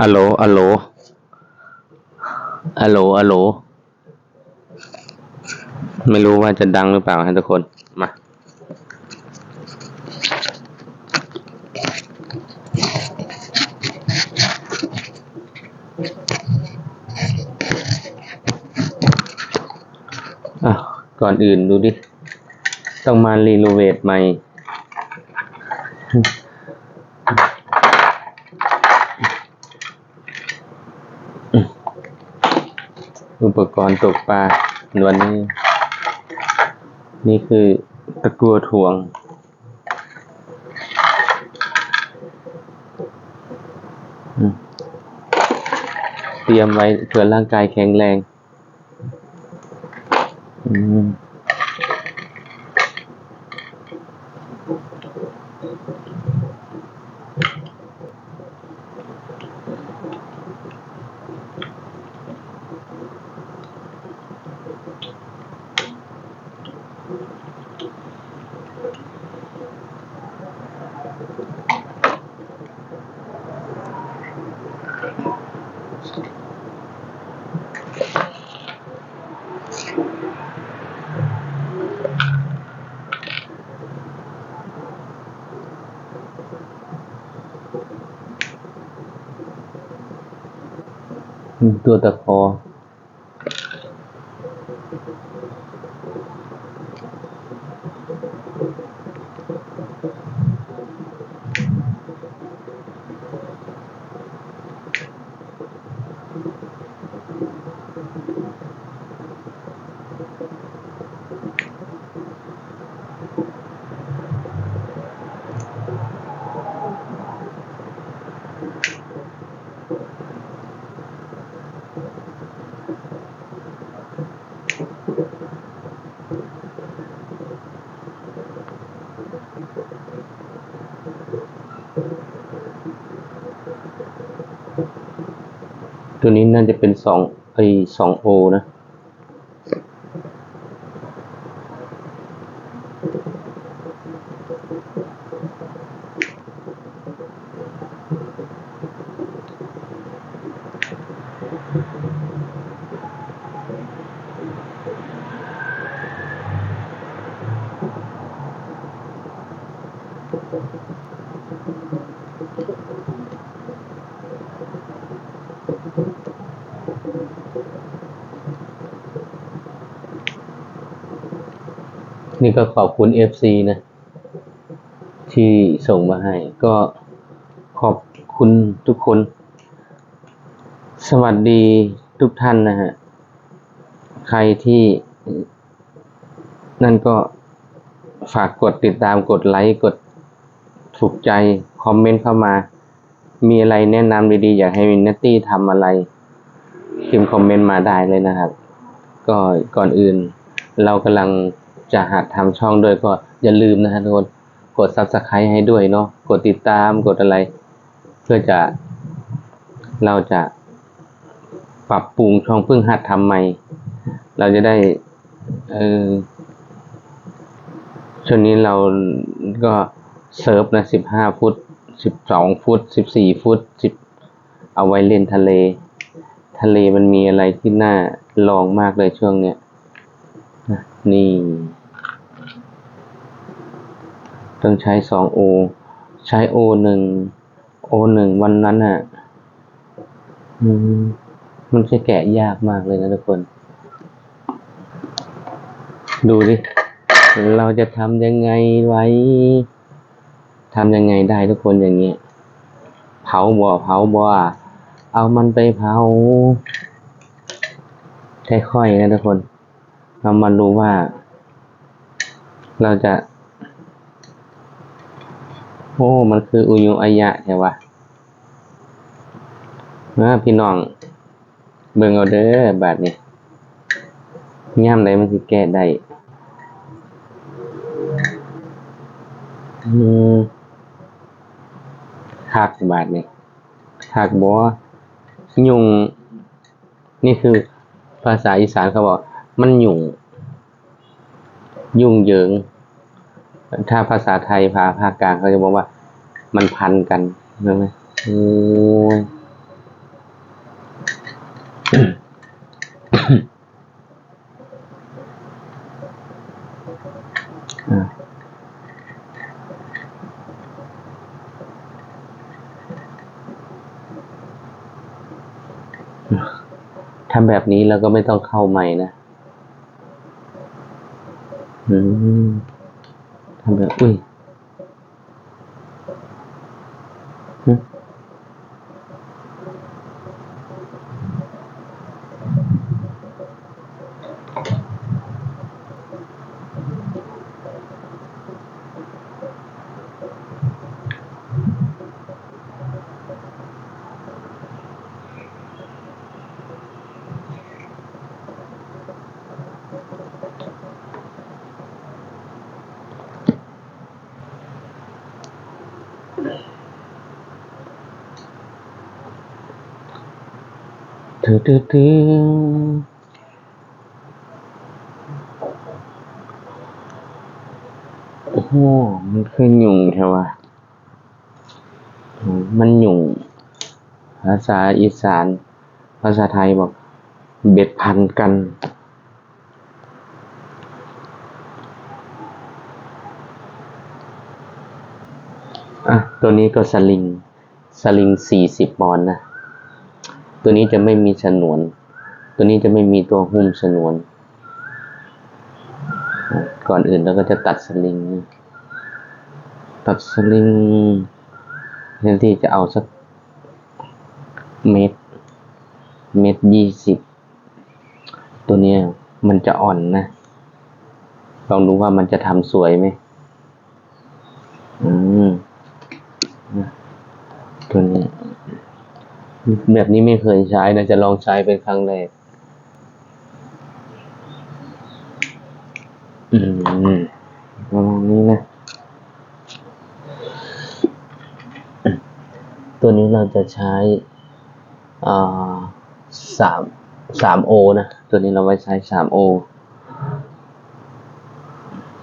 อัลโลอัลโลอัลโลอัลโล ไม่รู้ว่าจะดังหรือเปล่าฮะทุกคน มา อะ ก่อนอื่นดูดิ ต้องมารีโนเวทใหม่ อุปกรณ์ตกปลาวันนี้ นี่คือตะกัวถ่วง เตรียมไว้เพื่อร่างกายแข็งแรง อืม ตัวต ตัวนี้น่าจะเป็นสองไอสองโอนะ ก็ขอบคุณ FC นะ ที่ส่งมาให้ ก็ขอบคุณทุกคน สวัสดีทุกท่านนะฮะ ใครที่นั่นก็ฝากกดติดตามกดไลค์กดถูกใจ คอมเมนต์เข้ามา มีอะไรแนะนำดีๆ อยากให้วินเนตตี้ทำอะไรพิมพ์คอมเมนต์มาได้เลยนะครับ ก็ก่อนอื่นเรากำลัง จะหัดทำช่องด้วยก็อย่าลืมนะฮะทุกคนกด subscribe ให้ด้วยเนาะกดติดตามกดอะไร เพื่อจะเราจะปรับปรุงช่องเพิ่งหัดทำใหม่ เราจะได้เออช่วงนี้เราก็เซิร์ฟนะสิบห้าฟุตสิบสองฟุตสิบสี่ฟุตสิบเอาไว้เล่นทะเล ทะเลมันมีอะไรที่น่าลองมากเลยช่วงเนี้ยนี่ ต้องใช้สองโอใช้โอหนึ่งโอหนึ่งวันนั้นอะมันจะแกะยากมากเลยนะทุกคน ดูดิ เราจะทำยังไงไว้ทำยังไงได้ทุกคนอย่างนี้ยเผาบ่อเผาบ่อเอามันไปเผาค่อยๆนะทุกคน เรามาดูว่า เราจะ โอ้ มันคืออุยุอายะใช่ปะนะพี่น้อง เบิ่งเอาเด้อบาดนี้ย่ามใดมันสิแก้ได้อืมหักบาทนี่หักบัวยุง นี่คือภาษาอีสานเขาบอก มันยุง ยุ่งเหยิง ถ้าภาษาไทยภาภาคกลางเขาจะบอกว่า มันพันกันใช่ไหมทำแบบนี้แล้วก็ไม่ต้องเข้าใหม่นะ อืม ท อถือถือโอ้โหมันคือหยุ่งใช่ปะอืมมันหยุ่ง ภาษาอีสาน ภาษาไทยบอก เบ็ดพันกันอะตัวนี้ก็สลิง สลิงสี่สิบปอนด์นะ ตัวนี้จะไม่มีฉนวน ตัวนี้จะไม่มีตัวหุ้มฉนวน ก่อนอื่นเราก็จะตัดสลิง ตัดสลิงแทนที่จะเอาสักเมตรเมตรยี่สิบ ตัวเนี้ยมันจะอ่อนนะ ลองดูว่ามันจะทำสวยไหม อืม ตัวนี้ แบบนี้ไม่เคยใช้นะ จะลองใช้เป็นครั้งแรกอืมประมาณนี้นะ ตัวนี้เราจะใช้อ่าสามสามโอนะ ตัวนี้เราไว้ใช้สามโอ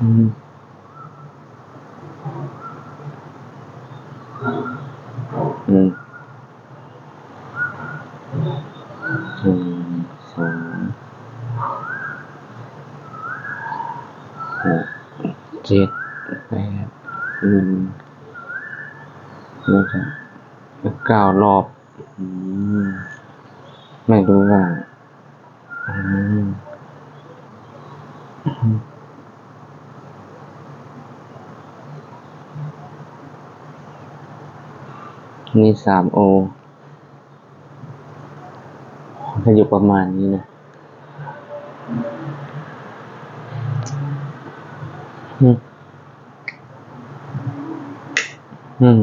อืมอืมหนึ่งสองหกเจ็ดแปดอืมแล้วจะเก้ารอบอืมไม่รู้ว่าอืมนี่สามโอก็อยู่ประมาณนี้นะอืมอืม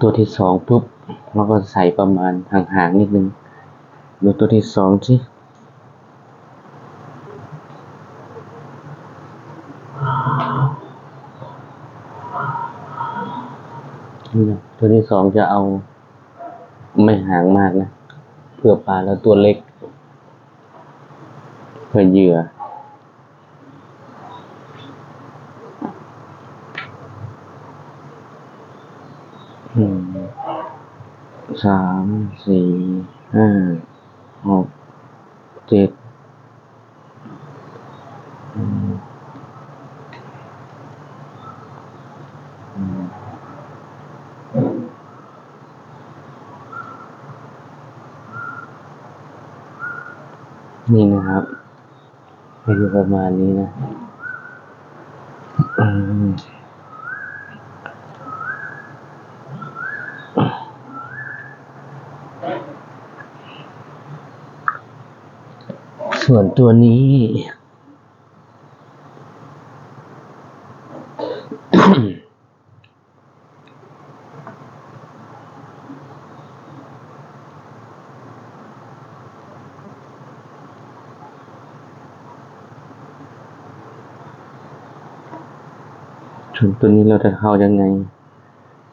ตัวที่สองปุ๊บเราก็ใส่ประมาณห่างๆนิดนึงดูตัวที่สองสิตัวที่สองจะเอาไม่ห่างมากนะ เพื่อปลาแล้วตัวเล็ก เพื่อเหยื่อ อืมสามสี่ห้าหกเจ็ดนี่นะครับก็อยู่ประมาณนี้นะ ส่วนตัวนี้ ส่วนตัวนี้เราจะเข้ายังไง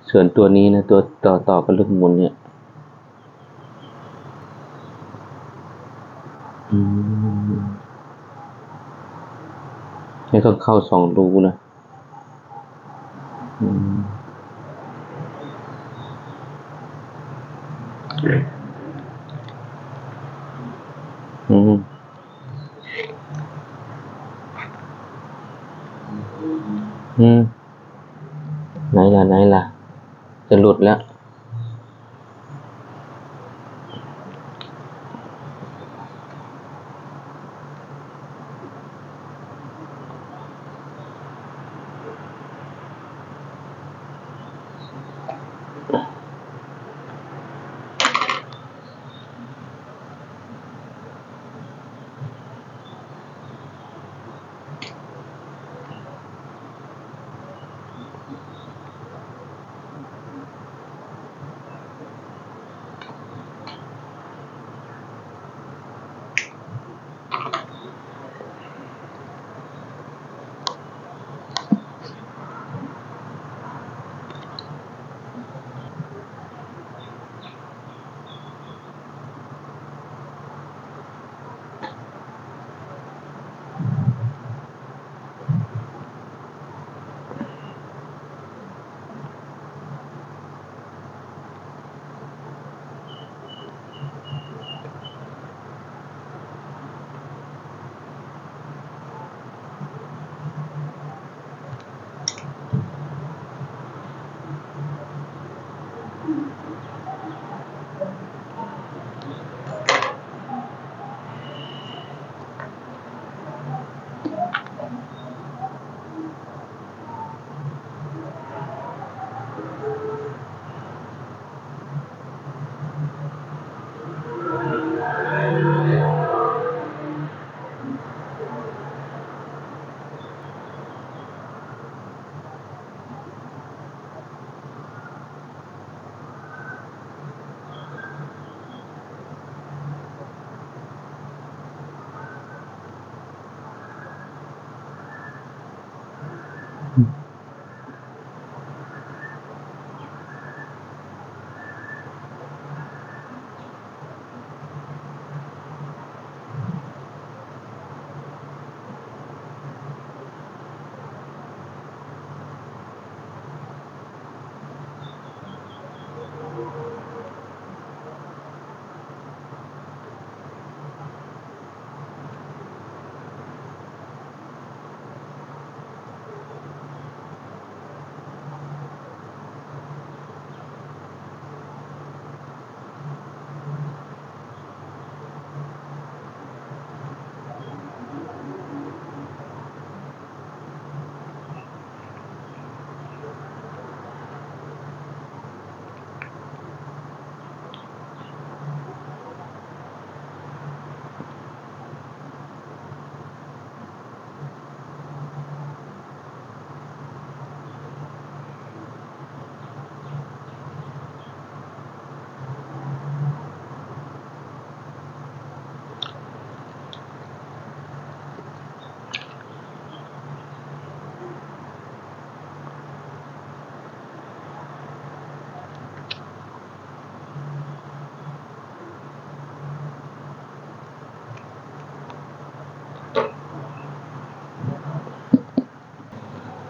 ส่วนตัวนี้นะ ตัวต่อต่อกับลูกมุนเนี่ย ให้ต้องเข้าสองรูนะอืมอืมอืมไหนล่ะไหนล่ะ จะหลุดแล้ว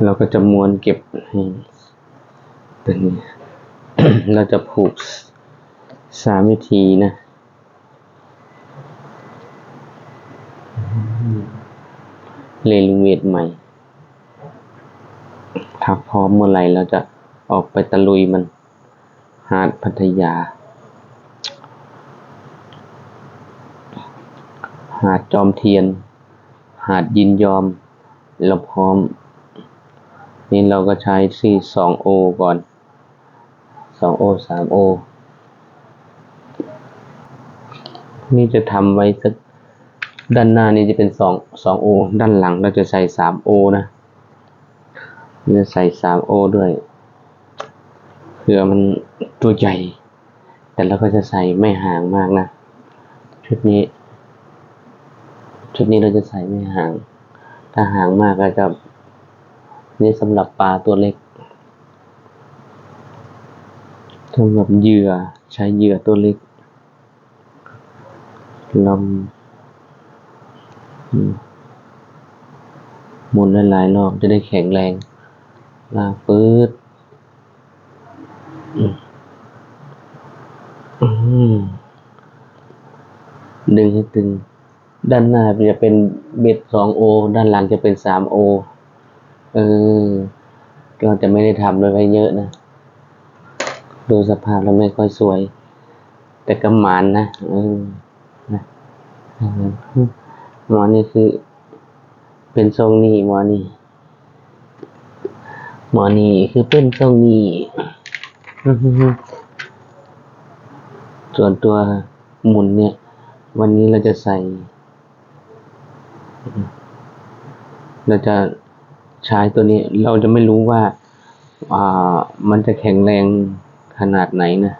เราก็จะม้วนเก็บให้ตัวนี้เราจะผูกสามวิธีนะเรียนรู้เวทใหม่ ถ้าพร้อมเมื่อไหร่เราจะออกไปตะลุยมัน หาดพัทยา หาดจอมเทียน หาดยินยอม เราพร้อม นี่เราก็ใช้ที่สองโอก่อนสองโอสามโอนี่จะทำไว้สักด้านหน้านี่จะเป็นสองสองโอด้านหลังเราจะใส่สามโอนะจะใส่สามโอด้วยเผื่อมันตัวใหญ่ แต่เราก็จะใส่ไม่ห่างมากนะ ชุดนี้ ชุดนี้เราจะใส่ไม่ห่าง ถ้าห่างมากก็จะ นี่สำหรับปลาตัวเล็กสำหรับเหยื่อใช้เหยื่อตัวเล็กลำมหมุนหลายๆรอบจะได้แข็งแรงลากปื๊ดดึงให้ตึง ด้านหน้าจะเป็นเบ็ดสองโอ ด้านหลังจะเป็นสามโอ เออ ก็จะไม่ได้ทำเลยไว้เยอะนะ ดูสภาพแล้วไม่ค่อยสวย แต่ก็หมานนะเออนะหมอนี่คือ เป็นทรงนี้หมอนี่หมอนี่คือเป็นทรงนี้ส่วนตัวหมุนเนี่ย วันนี้เราจะใส่ เราจะ ใช้ตัวนี้เราจะไม่รู้ว่าอ่ามันจะแข็งแรงขนาดไหนนะ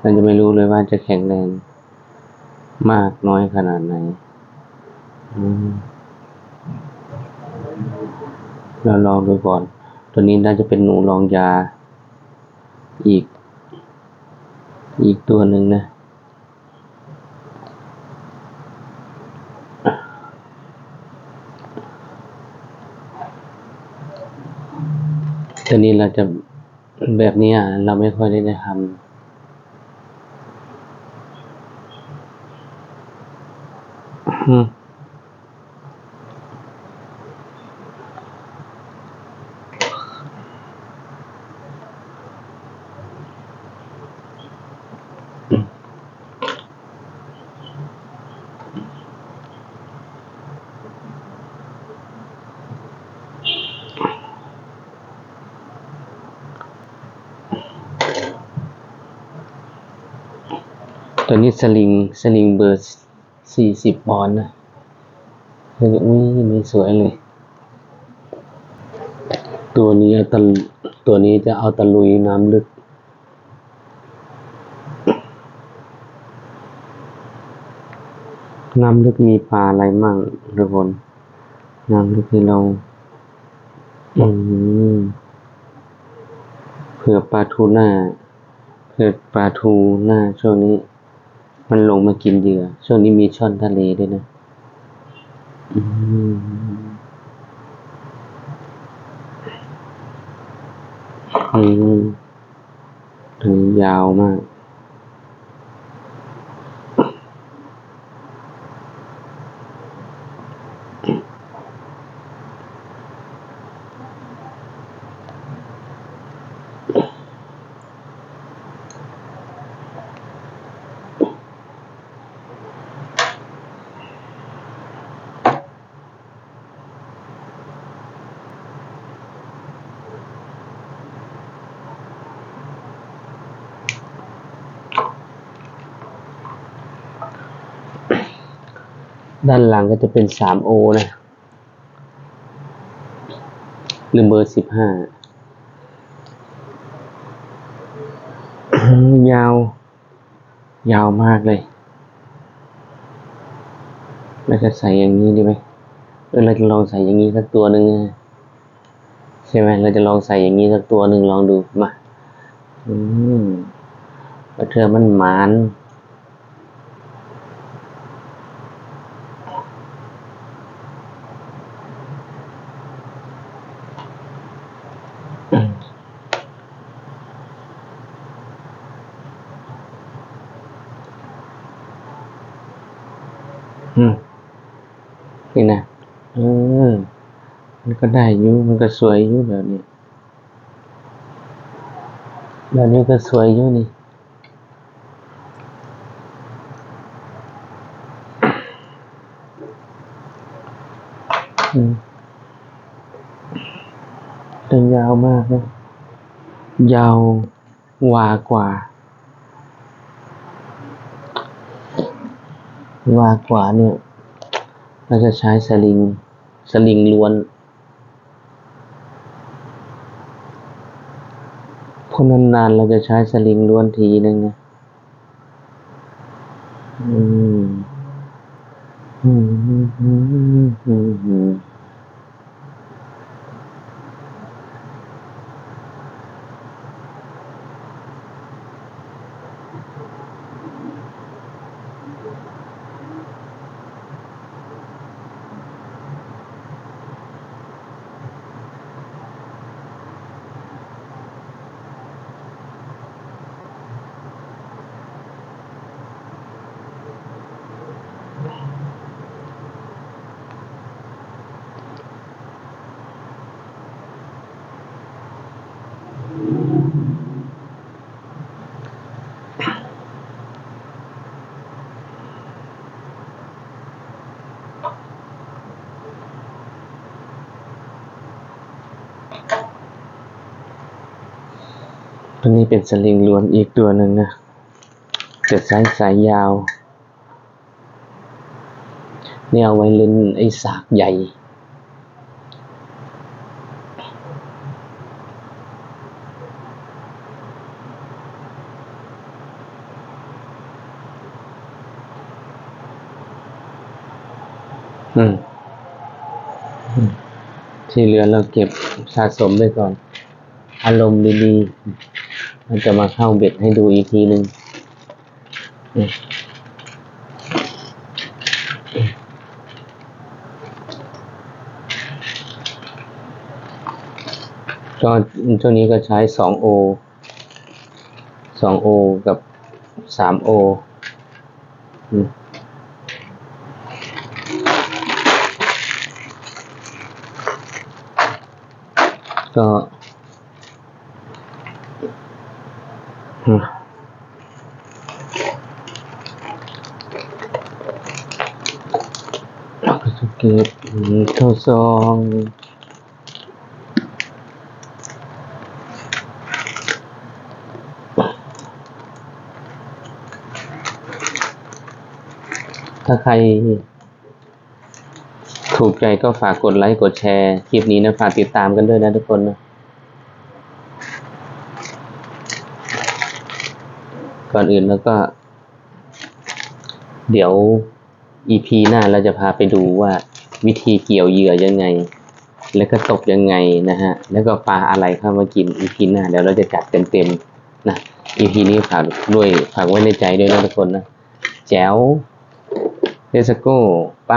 เราจะไม่รู้เลยว่าจะแข็งแรงมากน้อยขนาดไหนเราลองดูก่อน ตัวนี้น่าจะเป็นหนูรองยาอีก อีกตัวหนึ่งนะ ทีนี้เราจะแบบนี้ยเราไม่ค่อยได้ทำ ตัวนี้สลิงสลิงเบอร์สี่สิบปอนด์นะเฮ้ยอุ้ยไม่สวยเลย ตัวนี้เอาตะตัวนี้จะเอาตะลุยน้ำลึก น้ำลึกมีปลาอะไรมั่งทุกคนน้ำลึกที่เราอืมเผื่อปลาทูหน่าเผื่อปลาทูหน่าช่วงนี้ มันลงมากินเหยื่อ ช่วงนี้มีช่อนทะเลด้วยนะอืมอืมยาวมาก ด้านหลังก็จะเป็นสามโอนะหรือเบอร์สิบห้ายาว ยาวมากเลยเราจะใส่อย่างนี้ดีไหมเออเราจะลองใส่อย่างนี้สักตัวหนึ่งใช่ไหมเราจะลองใส่อย่างนี้สักตัวหนึ่งลองดูมา อืมเธอมันหมาน อืมนี่นะเออ มันก็ได้อยู่มันก็สวยอยู่แบบนี้แบบนี้ก็สวยอยู่นี่อืมแต่ยาวมากนะยาววากว่า วากว่าเนี่ยเราจะใช้สลิง สลิงล้วนเพนานๆเราจะใช้สลิงล้วนทีนึงนะอืมอืมอืมอืมอืม ตัวนี้เป็นสลิงล้วนอีกตัวหนึ่งนะแต่สายสายยาวเนี่ยเอาไว้เล่นไอ้สากใหญ่ที่เหลือเราเก็บสะสมไว้ก่อน อารมณ์ดีๆ มันจะมาเข้าเบ็ดให้ดูอีกทีหนึ่งก็ช่วงนี้ก็ใช้สองโอสองโอกับสามโอก็อืมเรา ก็จะเก็บอืมเข้าซองถ้าใครถูกใจก็ฝากกดไลค์กดแชร์ คลิปนี้นะฝากติดตามกันด้วยนะทุกคนนะก่อนอื่นแล้วก็ เดี๋ยว EP หน้าเราจะพาไปดูว่า วิธีเกี่ยวเหยื่อยังไง แล้วก็ตกยังไงนะฮะ แล้วก็ปลาอะไรเข้ามากินอีพีหน้าเดี๋ยวเราจะจัดเต็มๆนะอีพีนี้ฝากด้วยฝากไว้ในใจด้วยนะทุกคนนะแจ๋วเดสโก้ไป